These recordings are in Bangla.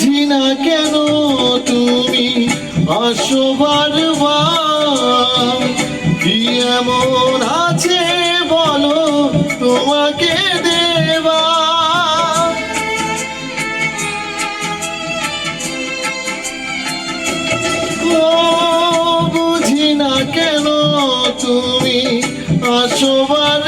বুঝি না কেন তুমি আসো বারবার কি এমন আছে বলো তোমাকে দেবা? বুঝি না কেন তুমি আসো বারবার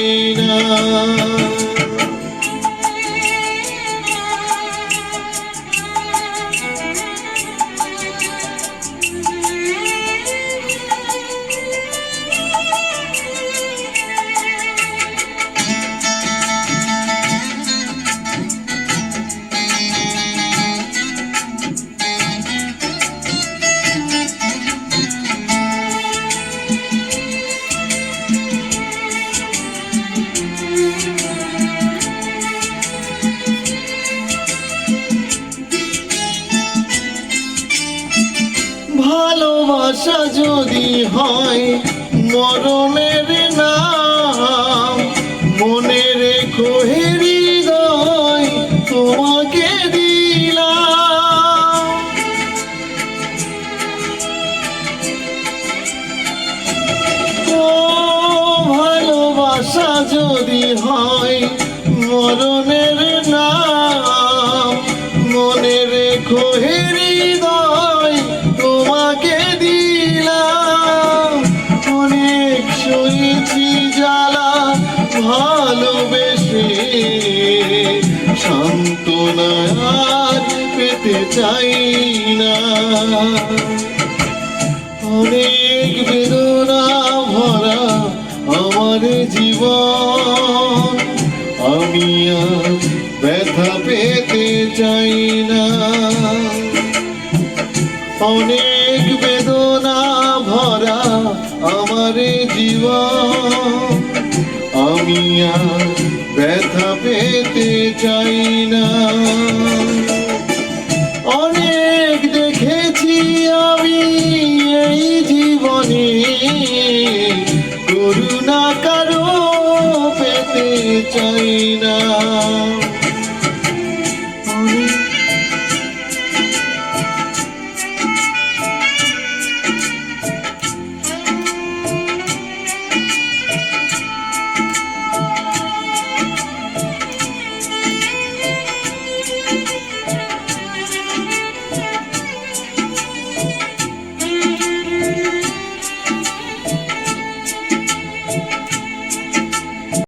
ভালোবাসা যদি হয় মরণের নাম মনে রেখো হৃদয় তোমাকে দিলাম। ভালোবাসা যদি হয় ভালোবেসে সান্ত্বনা পেতে চাই না। অনেক বেদনা ভরা আমার জীবন, আমি ব্যথা পেতে চাই না। অনেক আমি আর ব্যথা পেতে চাই না। অনেক দেখেছি আমি